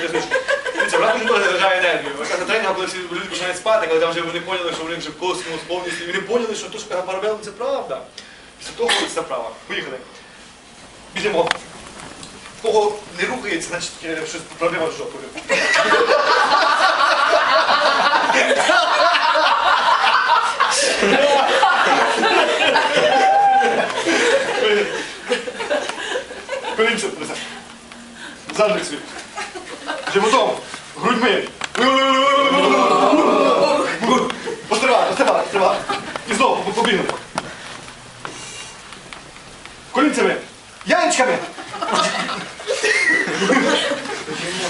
Дивіться, вона дуже заряджає енергію. Третя, коли всі люди починають спати, коли там вже вони поняли, що вони вже космос повністю, вони поняли, що то, що каже це правда. Після того це правда. Поїхали. Біжимо. В Кого не рухається, значить е, щось проблема з жопою. Колінце, Задник свій. Животом, грудьми. Постривай, постривай, постривай. І знову побігли. Колінцями. Яєчками.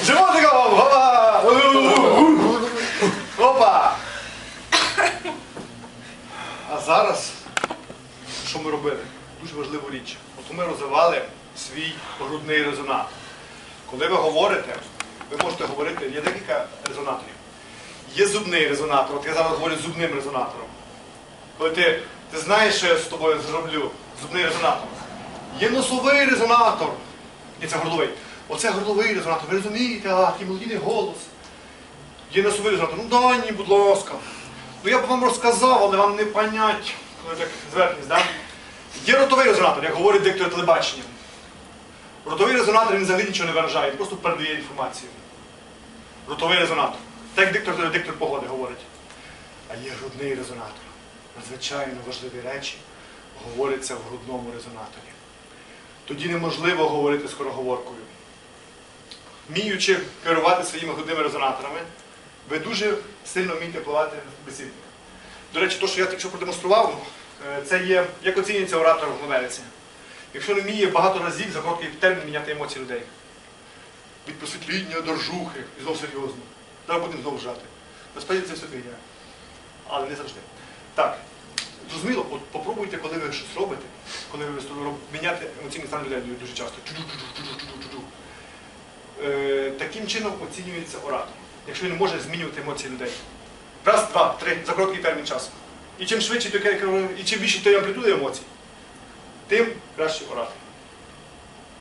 Животиком. Опа. Опа. А зараз, що ми робили? Дуже важливу річ. От ми розвивали свій грудний резонатор. Коли ви говорите, ви можете говорити, є декілька резонаторів. Є зубний резонатор, от я зараз говорю зубним резонатором. Коли ти, ти знаєш, що я з тобою зроблю, зубний резонатор. Є носовий резонатор. Ні, це горловий. Оце горловий резонатор. Ви розумієте, а, який мелодійний голос. Є носовий резонатор. Ну дай мені, будь ласка. Ну я б вам розказав, але вам не понять, коли так зверхність, да? Є ротовий резонатор, як говорить диктор телебачення. Ротовий резонатор він взагалі нічого не виражає, він просто передає інформацію. Ротовий резонатор. Так як диктор, диктор погоди говорить. А є грудний резонатор. Надзвичайно важливі речі говоряться в грудному резонаторі. Тоді неможливо говорити скороговоркою. Вміючи керувати своїми грудними резонаторами, ви дуже сильно вмієте впливати на бесідника. До речі, те, що я тільки що продемонстрував, е, це є, як оцінюється оратор в Америці. Якщо не вміє багато разів за короткий термін міняти емоції людей. Від просвітління до ржухи, і знову серйозно. Зараз будемо знову жати. Насправді це все фігня. Але не завжди. Так, зрозуміло, от попробуйте, коли ви щось робите, коли ви міняти емоційний стан людей дуже часто. Е, таким чином оцінюється оратор, якщо він може змінювати емоції людей. Раз, два, три, за короткий термін часу. І чим швидше, і чим більше тієї амплітуди емоцій, tempo para chorar.